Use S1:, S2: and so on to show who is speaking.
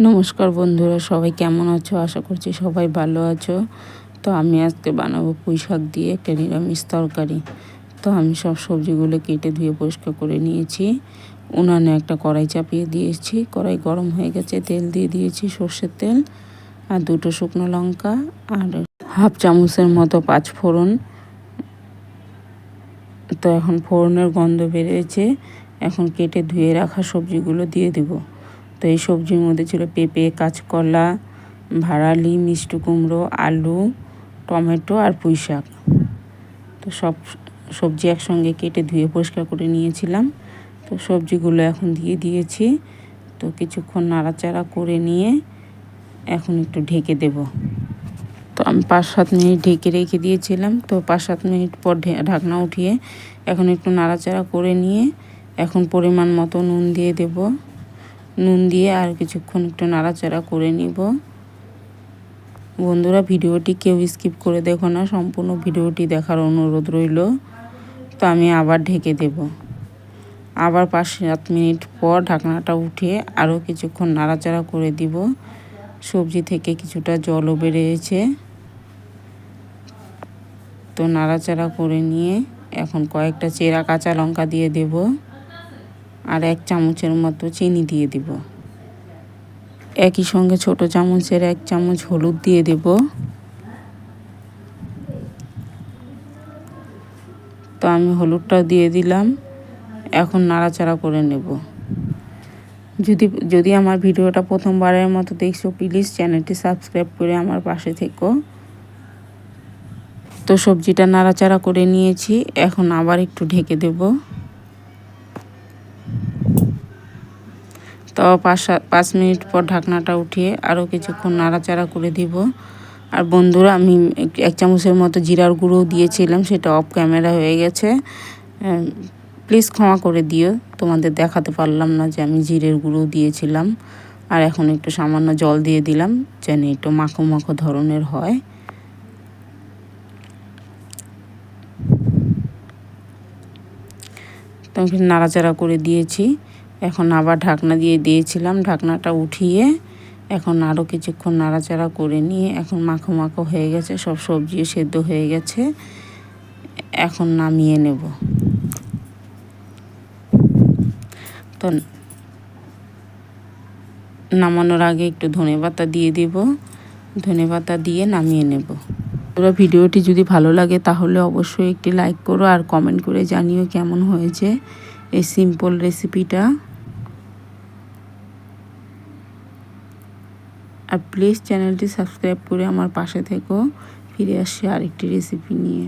S1: নমস্কার বন্ধুরা, সবাই কেমন আছো? আশা করছি সবাই ভালো আছো। তো আমি আজকে বানাবো পুঁই শাক দিয়ে একটা নিরামিষ তরকারি। তো আমি সব সবজিগুলো কেটে ধুয়ে পরিষ্কার করে নিয়েছি। উনানে একটা কড়াই চাপিয়ে দিয়েছি। কড়াই গরম হয়ে গেছে, তেল দিয়ে দিয়েছি সর্ষের তেল আর দুটো শুকনো লঙ্কা আর হাফ চামচের মতো পাঁচ ফোড়ন। তো এখন ফোড়নের গন্ধ বেরিয়েছে। এখন কেটে ধুয়ে রাখা সবজিগুলো দিয়ে দেবো। তো এই সবজির মধ্যে ছিল পেঁপে, কাঁচকলা ভাড়ালি মিষ্টি কুমড়ো, আলু, টমেটো আর পুঁই শাক। তো সব সবজি একসঙ্গে কেটে ধুয়ে পরিষ্কার করে নিয়েছিলাম। তো সবজিগুলো এখন দিয়ে দিয়েছি। তো কিছুক্ষণ নাড়াচাড়া করে নিয়ে এখন একটু ঢেকে দেব। তো আমি পাঁচ সাত মিনিট ঢেকে রেখে দিয়েছিলাম। তো পাঁচ সাত মিনিট পর ঢাকনা উঠিয়ে এখন একটু নাড়াচাড়া করে নিয়ে এখন পরিমাণ মতো নুন দিয়ে দেবো। নুন দিয়ে আর কিছুক্ষণ একটু নাড়াচাড়া করে নিব। বন্ধুরা, ভিডিওটি কেউ স্কিপ করে দেখো না, সম্পূর্ণ ভিডিওটি দেখার অনুরোধ রইল। তো আমি আবার ঢেকে দেব। আবার পাঁচ সাত মিনিট পর ঢাকনাটা উঠিয়ে আরও কিছুক্ষণ নাড়াচাড়া করে দিব। সবজি থেকে কিছুটা জলও বেড়েছে তো নাড়াচাড়া করে নিয়ে এখন কয়েকটা চেরা কাঁচা লঙ্কা দিয়ে দেবো। আর এক চামচের মতো চিনি দিয়ে দিব। একই সঙ্গে ছোট চামচের এক চামচ হলুদ দিয়ে দেব। তো আমি হলুদটাও দিয়ে দিলাম। এখন নাড়াচাড়া করে নেব। যদি যদি আমার ভিডিওটা প্রথমবারের মতো দেখছ, প্লিজ চ্যানেলটি সাবস্ক্রাইব করে আমার পাশে থেকো। তো সবজিটা নাড়াচাড়া করে নিয়েছি। এখন আবার একটু ঢেকে দেবো। তো পাঁচ পাঁচ মিনিট পর ঢাকনাটা উঠিয়ে আরও কিছুক্ষণ নাড়াচাড়া করে দিব। আর বন্ধুরা, আমি এক চামচের মতো জিরার গুঁড়ো দিয়েছিলাম, সেটা অফ ক্যামেরা হয়ে গেছে। প্লিজ ক্ষমা করে দিও, তোমাদের দেখাতে পারলাম না যে আমি জিরের গুঁড়ো দিয়েছিলাম। আর এখন একটু সামান্য জল দিয়ে দিলাম, যেন একটু মাখো মাখো ধরনের হয়। তো নাড়াচাড়া করে দিয়েছি। এখন আবার ঢাকনা দিয়ে দিয়েছিলাম, ঢাকনাটা উঠিয়ে এখন আরও কিছুক্ষণ নাড়াচাড়া করে নিয়ে এখন মাখো মাখো হয়ে গেছে, সব সবজিও সেদ্ধ হয়ে গেছে, এখন নামিয়ে নেব। তো নামানোর আগে একটু ধনে পাতা দিয়ে দিব, ধনে পাতা দিয়ে নামিয়ে নেব। পুরো ভিডিওটি যদি ভালো লাগে তাহলে অবশ্যই একটি লাইক করো আর কমেন্ট করে জানিও কেমন হয়েছে এই সিম্পল রেসিপিটা। আর প্লিজ চ্যানেলটি সাবস্ক্রাইব করে আমার পাশে থেকেও ফিরে আসছি আরেকটি রেসিপি নিয়ে।